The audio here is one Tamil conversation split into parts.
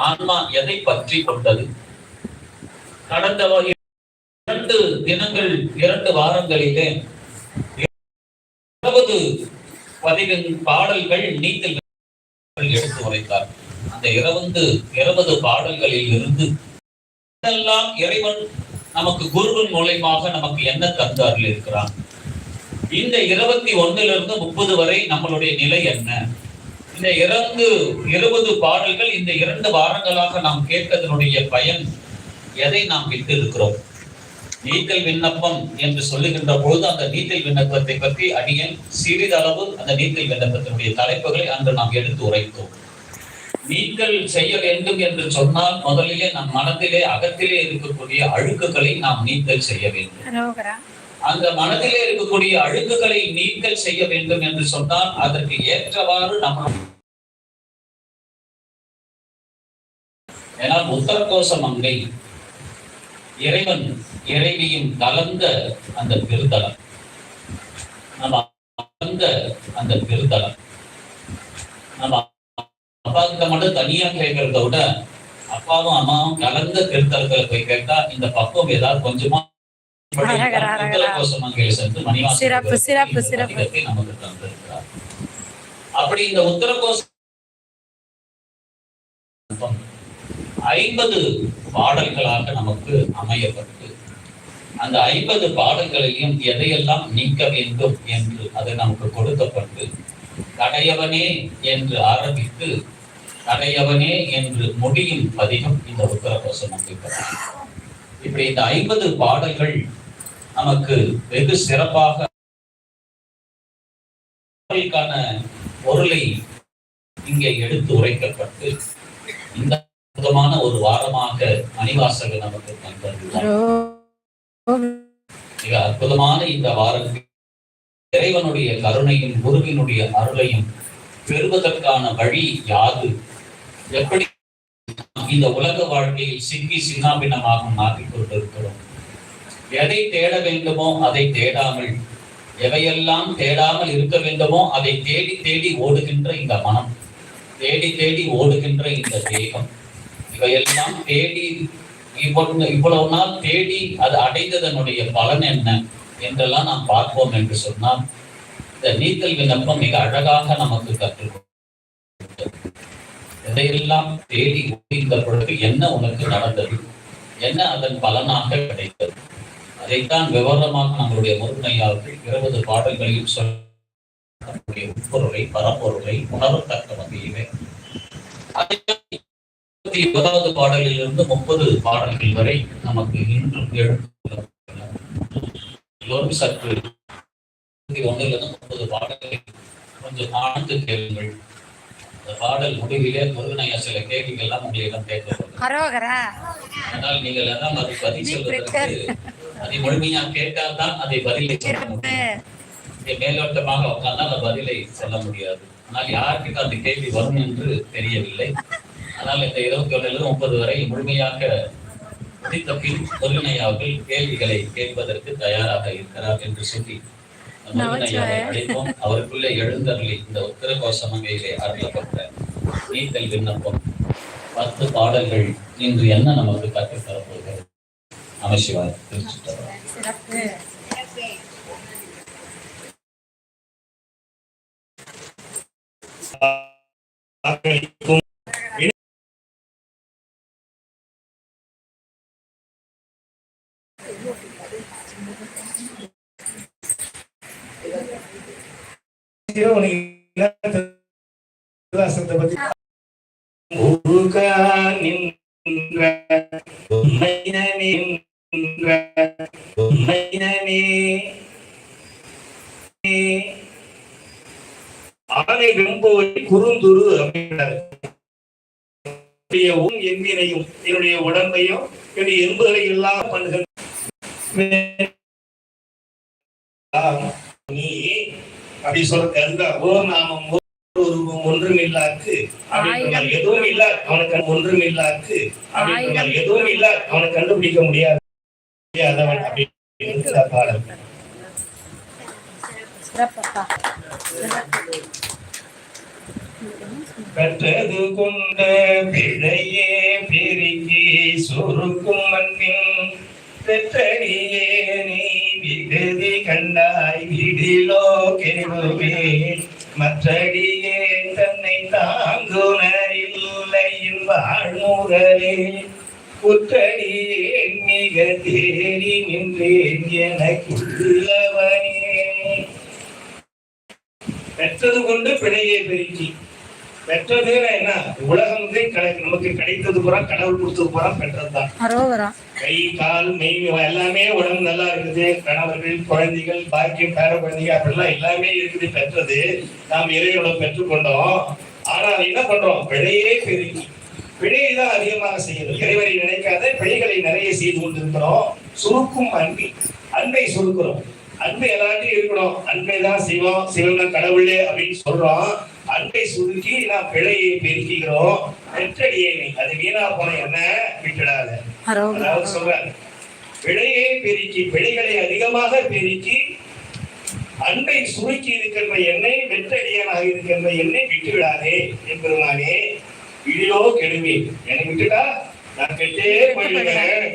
ஆன்மா எதை பற்றி கொண்டது? கடந்த வ- இரண்டு தினங்கள் இரண்டு வாரங்களிலே இருபது பதிவின் பாடல்கள் நீத்தல் எடுத்து உரைத்தார். அந்த இருபது இருபது பாடல்களில் இருந்து எல்லாம் இறைவன் நமக்கு குருவின் மூலயமாக நமக்கு என்ன தந்தார்கள் இருக்கிறான்? இந்த இருபத்தி ஒண்ணுல இருந்து முப்பது வரை நம்மளுடைய நிலை என்ன? இந்த இரண்டு இருபது பாடல்கள் இந்த இரண்டு வாரங்களாக நாம் கேட்பதனுடைய பயன் எதை நாம் விட்டு இருக்கிறோம் நீத்தல் விண்ணப்பம் என்று சொல்லுகின்ற பொழுது அந்த நீத்தல் விண்ணப்பத்தை பற்றி அடியன் சிறிதளவு அந்த நீத்தல் விண்ணப்பத்தினுடைய தலைப்புகளை அன்று நாம் எடுத்து உரைத்தோம். நீத்தல் செய்ய வேண்டும் என்று சொன்னால் முதலிலே நம் மனதிலே அகத்திலே இருக்கக்கூடிய அழுக்குகளை நாம் நீத்தல் செய்ய வேண்டும். அந்த மனதிலே இருக்கக்கூடிய அழுக்குகளை நீக்கல் செய்ய வேண்டும் என்று சொன்னால் அதற்கு ஏற்றவாறு நம்ம உத்தரகோச மங்கை இறைவன் இறைவியும் கலந்த அந்த பெருதலம் நம்ம கலந்த அந்த பெருதலம் நம்ம அப்பா கிட்ட மட்டும் தனியா கேட்கறத விட அப்பாவும் அம்மாவும் கலந்த திருத்தலத்துல போய் கேட்டா இந்த பக்குவம் ஏதாவது கொஞ்சமா சிறப்பு, சிறப்பு, சிறப்பு. நமக்கு தந்திருக்கிறார். அப்படி இந்த உத்தரகோச ஐம்பது பாடல்களாக நமக்கு அமையப்பட்டு அந்த ஐம்பது பாடல்களையும் எதையெல்லாம் நீக்க வேண்டும் என்று அது நமக்கு கொடுக்கப்பட்டு கடையவனே என்று ஆரம்பித்து கடையவனே என்று முடியும் பதிகம் இந்த உத்தரகோசம் இப்படி இந்த ஐம்பது பாடல்கள் நமக்கு வெகு சிறப்பாக பொருளை இங்கே எடுத்து உரைக்கப்பட்டு இந்த அற்புதமான ஒரு வாரமாக மணிவாசகர் நமக்கு மிக அற்புதமான இந்த வாரத்தில் இறைவனுடைய கருணையும் குருவினுடைய அருளையும் பெறுவதற்கான வழி யாது? எப்படி இந்த உலக வாழ்க்கையில் சிக்கி சின்னாபின்னமாக மாற்றிக் கொண்டிருக்கிறோம்? எதை தேட வேண்டுமோ அதை தேடாமல் எவையெல்லாம் தேடாமல் இருக்க வேண்டுமோ அதை தேடி தேடி ஓடுகின்ற இந்த மனம் தேடி தேடி ஓடுகின்ற இந்த தேகம். இவையெல்லாம் தேடி இவ்வளவு இவ்வளவு நாள் தேடி அது அடைந்ததனுடைய பலன் என்ன என்றெல்லாம் நாம் பார்ப்போம் என்று சொன்னால் இந்த நீத்தல் விண்ணப்பம் மிக அழகாக நமக்கு கற்றுக் இதையெல்லாம் எதையெல்லாம் தேடி இந்த பொழுது என்ன உனக்கு நடந்தது? என்ன அதன் பலனாக கிடைத்தது? அதைத்தான் விவரமாக நம்மளுடைய முருகனையாவுக்கு இருபது பாடல்களையும் சொல்ல நம்முடைய உட்பொருளை பரப்பொருளை உணரத்தக்க வகையிலே இருபத்தி இருபதாவது பாடலில் இருந்து முப்பது பாடல்கள் வரை நமக்கு இன்றும் எல்லோரும் சற்று இருந்து முப்பது பாடல்களை கொஞ்சம் ஆழ்ந்து கேளுங்கள். அந்த பாடல் முடிவிலே முருகனையா சில கேள்விகள் எல்லாம் உங்களிடம் கேட்கப்படும். ஆனால் நீங்கள் எல்லாம் அது பதில் சொல்வதற்கு அதை முழுமையா கேட்டால்தான் அதை பதிலை சொல்ல முடியும். மேலோட்டமாக உட்கார்ந்தா அந்த பதிலை சொல்ல முடியாது. ஆனால் யாருக்கிட்ட அந்த கேள்வி வரும் என்று தெரியவில்லை. ஆனால் இந்த இருபத்தி ஒண்ணுல முப்பது வரை முழுமையாக முடித்த பின் முருகனையா அவர்கள் கேள்விகளை கேட்பதற்கு தயாராக இருக்கிறார் என்று சொல்லி முருகனையாவை அழைப்போம் அவருக்குள்ளே எழுந்தருளி இந்த உத்தரகோச மங்கையிலே அருளப்பட்ட நீத்தல் விண்ணப்பம் பத்து பாடல்கள் இன்று என்ன நமக்கு கற்றுத் தரப்போகிறது நமசிவாய் திருச்சிட்டவர் சிறப்பு வாக்களிக்கும் திருவாசகத்தை பத்தி முருகா நின்ற உண்மையினே நின்ற உண்மையினே ஆனை வெம்போய் குறுந்துரு அப்படின்றார் உன் எண்ணினையும் என்னுடைய உடம்பையும் என்னுடைய எண்புகளை எல்லாம் பண்ணுகின்ற நீ அப்படி சொல்றது அதுதான் ஓ நாமம் உருவம் ஒன்றும் இல்லாக்கு அப்படின்றால் எதுவும் இல்ல அவனுக்கு ஒன்றும் இல்லாக்கு அப்படின்றால் எதுவும் இல்ல அவனை கண்டுபிடிக்க முடியாது. முடியாதவன் அப்படின்னு பாடல். சிறப்பப்பா. கற்றது கொண்ட பிழையே சுருக்கும் மண்ணின் பெற்றடியே நீ. விடுதி கண்டாய் விடிலோ கெடுவே மற்றடியே தன்னை தாங்குணரில்லையின் வாழ்முகலே புத்தடியே மிக தேறி நின்றேன் எனக்குள்ளவனே. பெற்றது கொண்டு பிழையை பெருக்கி. பெற்றதுன்னா என்ன? உலகம் வந்து நமக்கு கிடைத்தது பூரா கடவுள் கொடுத்தது பூரா அரோகரா. கை கால் மெய் எல்லாமே உடம்பு நல்லா இருக்குது. கணவர்கள் குழந்தைகள் பாக்கியம் பேர குழந்தைங்க அப்படிலாம் எல்லாமே இருக்குது பெற்றது. நாம் இறைவனை பெற்றுக்கொண்டோம். ஆனால் என்ன பண்றோம்? பிழையே பெருக்கி பிழையை தான் அதிகமாக செய்யணும் இறைவனை நினைக்காத பிழைகளை நிறைய செய்து கொண்டிருக்கிறோம். சுருக்கும் அன்பி. அன்பை சுருக்கிறோம். அன்பு எல்லாத்தையும் இருக்கணும். அன்பை தான் செய்வோம். சிவன் கடவுளே அப்படின்னு சொல்றோம். அன்பை சுருக்கி நாம் பிழையை பெருக்கிக்கிறோம் பெற்றடியை அது வீணா போன என்ன? விட்டுடாத. அதாவது சொல்றாரு. பிழையை பெருக்கி பிழைகளை அதிகமாக பெருக்கி அன்பை சுருக்கி இருக்கின்ற எண்ணெய் வெற்றடியனாக இருக்கின்ற எண்ணெய் விட்டு விடாதே என்பதுமானே இடியோ கெடுவி என்னை விட்டுட்டா? நான் கெட்டே போயிடுவேன்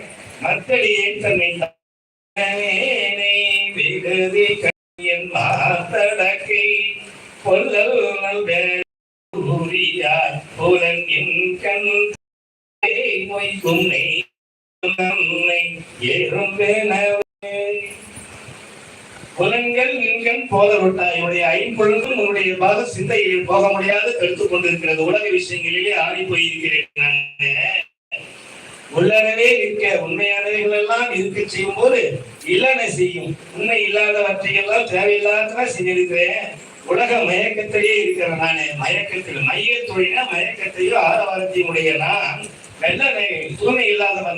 மத்தடியே தன்னை தானே விடுதி என் மாத்தடக்கை புலன்கள் நீங்கள் போத விட்டாய் என்னுடைய ஐம்பொழுதும் உன்னுடைய பாக சிந்தையில் போக முடியாது கருத்து கொண்டிருக்கிறது உலக விஷயங்களிலே ஆடி போயிருக்கிறேன் நான் உள்ளனவே இருக்க உண்மையானவைகள் எல்லாம் இருக்க செய்யும் போது இல்லன செய்யும் உண்மை இல்லாதவற்றை எல்லாம் தேவையில்லாத செஞ்சிருக்கிறேன் உலக மயக்கத்திலேயே இருக்கிறேன் நானே. மயக்கத்தில் மைய தொழில மயக்கத்தையும் ஆரவாரத்தையும் உடைய நான் வெள்ள தூய்மை இல்லாதவன்